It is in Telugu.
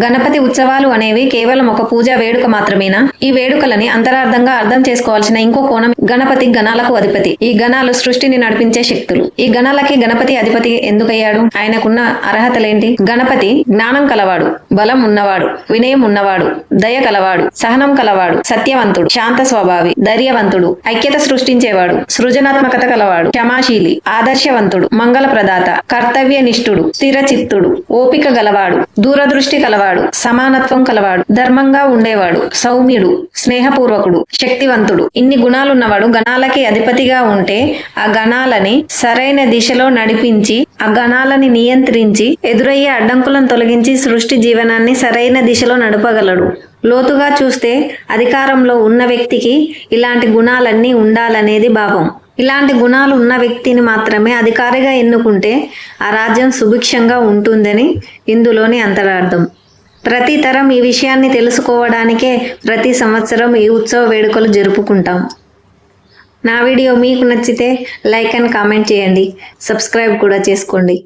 గణపతి ఉత్సవాలు అనేవి కేవలం ఒక పూజా వేడుక మాత్రమేనా? ఈ వేడుకలని అంతరార్థంగా అర్థం చేసుకోవాల్సిన ఇంకో కోణం గణపతి గణాలకు అధిపతి. ఈ గణాలు సృష్టిని నడిపించే శక్తులు. ఈ గణాలకి గణపతి అధిపతి ఎందుకయ్యాడు? ఆయనకున్న అర్హతలేంటి? గణపతి జ్ఞానం కలవాడు బలం ఉన్నవాడు వినయం ఉన్నవాడు దయ కలవాడు సహనం కలవాడు సత్యవంతుడు శాంత స్వభావి ధైర్యవంతుడు ఐక్యత సృష్టించేవాడు సృజనాత్మకత కలవాడు క్షమాశీలి ఆదర్శవంతుడు మంగళ ప్రదాత కర్తవ్య నిష్ఠుడు స్థిర చిత్తుడు ఓపిక గలవాడు దూరదృష్టి కలవాడు. కలవాడు సమానత్వం కలవాడు ధర్మంగా ఉండేవాడు సౌమ్యుడు స్నేహపూర్వకుడు శక్తివంతుడు. ఇన్ని గుణాలున్నవాడు గణాలకి అధిపతిగా ఉంటే ఆ గణాలని సరైన దిశలో నడిపించి ఆ గణాలని నియంత్రించి ఎదురయ్యే అడ్డంకులను తొలగించి సృష్టి జీవనాన్ని సరైన దిశలో నడపగలడు. లోతుగా చూస్తే అధికారంలో ఉన్న వ్యక్తికి ఇలాంటి గుణాలన్నీ ఉండాలనేది భావం. ఇలాంటి గుణాలు ఉన్న వ్యక్తిని మాత్రమే అధికారిగా ఎన్నుకుంటే ఆ రాజ్యం సుభిక్షంగా ఉంటుందని ఇందులోని అంతరార్థం. ప్రతి తరం ఈ విషయాన్ని తెలుసుకోవడానికే ప్రతి సంవత్సరం ఈ ఉత్సవ వేడుకలు జరుపుకుంటాం. నా వీడియో మీకు నచ్చితే లైక్ అండ్ కామెంట్ చేయండి. సబ్స్క్రైబ్ కూడా చేసుకోండి.